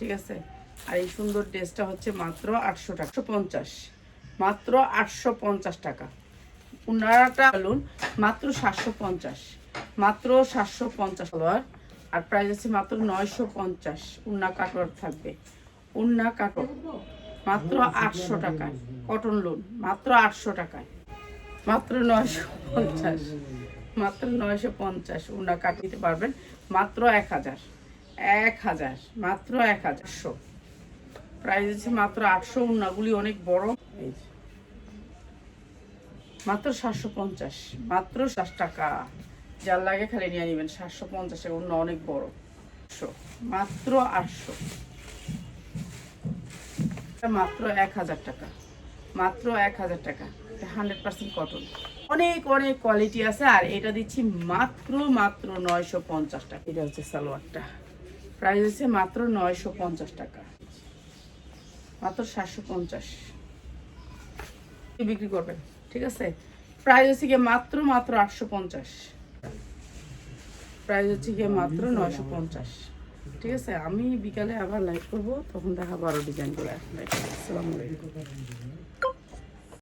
ঠিক আছে? আর এই সুন্দর ড্রেসটা হচ্ছে মাত্র আটশো টাকা। পঞ্চাশ। মাত্র আটশো পঞ্চাশ টাকা। উনারাটা বলুন, মাত্র সাতশো পঞ্চাশ। মাত্র সাতশো পঞ্চাশ আর প্রাইস আছে মাত্র নয়শো পঞ্চাশ। উন্না কাটর থাকবে। উন্না কাটর মাত্র আটশো টাকায় কটন লোন মাত্র আটশো টাকায়। মাত্র নয়শো পঞ্চাশ। মাত্র নয়শো পঞ্চাশ। উন্না কাট নিতে পারবেন মাত্র এক হাজার। এক হাজার, মাত্র এক হাজারশো প্রাইস আছে মাত্র আটশো, উন্নাগুলি অনেক বড়। মাত্র সাতশো পঞ্চাশ, মাত্র ষাট টাকা। যার লাগে খালি নিয়ে নেবেন, সাতশো পঞ্চাশ অন্য অনেক বড়। আটশো, মাত্র আটশো। মাত্র এক হাজার টাকা, মাত্র এক হাজার টাকা। হান্ড্রেড পার্সেন্ট কটন অনেক অনেক কোয়ালিটি আছে, আর এটা দিচ্ছি মাত্র মাত্র নয়শো পঞ্চাশ টাকা। এটা হচ্ছে সালোয়ারটা। প্রাইস হচ্ছে মাত্র নয়শো পঞ্চাশ টাকা। মাত্র সাতশো পঞ্চাশ। বিক্রি করবেন, ঠিক আছে? প্রাইস হচ্ছে গিয়ে মাত্র মাত্র আটশো পঞ্চাশ। প্রাইস হচ্ছে গিয়ে মাত্র নয়শো পঞ্চাশ। ঠিক আছে? আমি বিকালে আবার লাইভ করব, তখন দেখাবো আরও ডিজাইন করে আসসালামু আলাইকুম।